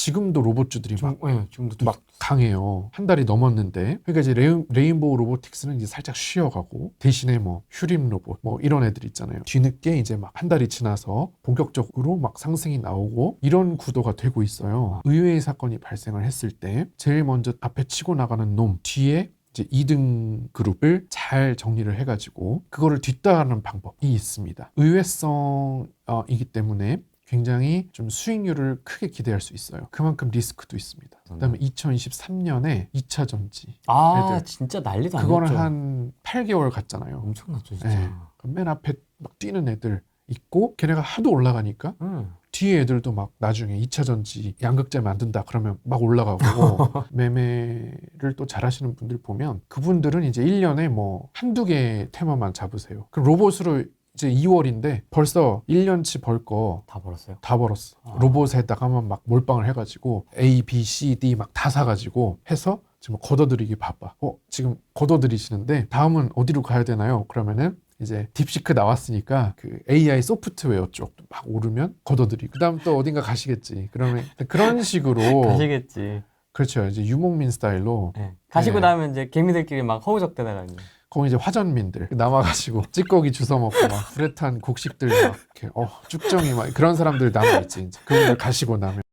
지금도 로봇주들이 막, 예, 지금도 막 강해요. 한 달이 넘었는데. 그러니까 이제 레인, 레인보우 로보틱스는 이제 살짝 쉬어가고 대신에 뭐 휴림 로봇 뭐 이런 애들 있잖아요. 뒤늦게 이제 막 한 달이 지나서 본격적으로 막 상승이 나오고 이런 구도가 되고 있어요. 의외의 사건이 발생을 했을 때 제일 먼저 앞에 치고 나가는 놈 뒤에 이제 2등 그룹을 잘 정리를 해가지고 그거를 뒤따르는 방법이 있습니다. 의외성이기 때문에 굉장히 좀 수익률을 크게 기대할 수 있어요. 그만큼 리스크도 있습니다. 그다음에 2023년에 2차 전지 아 애들. 진짜 난리도 그거는 아니었죠. 한 8개월 갔잖아요. 엄청났죠 진짜. 네. 그맨 앞에 막 뛰는 애들 있고 걔네가 하도 올라가니까 응. 뒤에 애들도 막 나중에 2차 전지 양극재 만든다 그러면 막 올라가고 매매를 또 잘하시는 분들 보면 그분들은 이제 1년에 뭐 한두 개 테마만 잡으세요. 그럼 로봇으로 이제 2월인데 벌써 1년치 벌 거 다 다 벌었어요. 벌었어. 아. 로봇에다가만 막 몰빵을 해가지고 A, B, C, D 막 다 사가지고 해서 지금 걷어들이기 바빠. 어, 지금 걷어들이시는데 다음은 어디로 가야 되나요? 그러면은 이제 딥시크 나왔으니까 그 AI 소프트웨어 쪽 막 오르면 걷어들이고 그다음 또 어딘가 가시겠지. 그러면 그런 식으로 가시겠지. 그렇죠. 이제 유목민 스타일로 네. 가시고 네. 나면 이제 개미들끼리 막 허우적대다가 이제. 거기 이제 화전민들 남아가지고 찌꺼기 주워 먹고 막 불에 탄 곡식들 막 이렇게 어 쭉정이 막 그런 사람들 남아 있지. 이제 그분들 가시고 나면.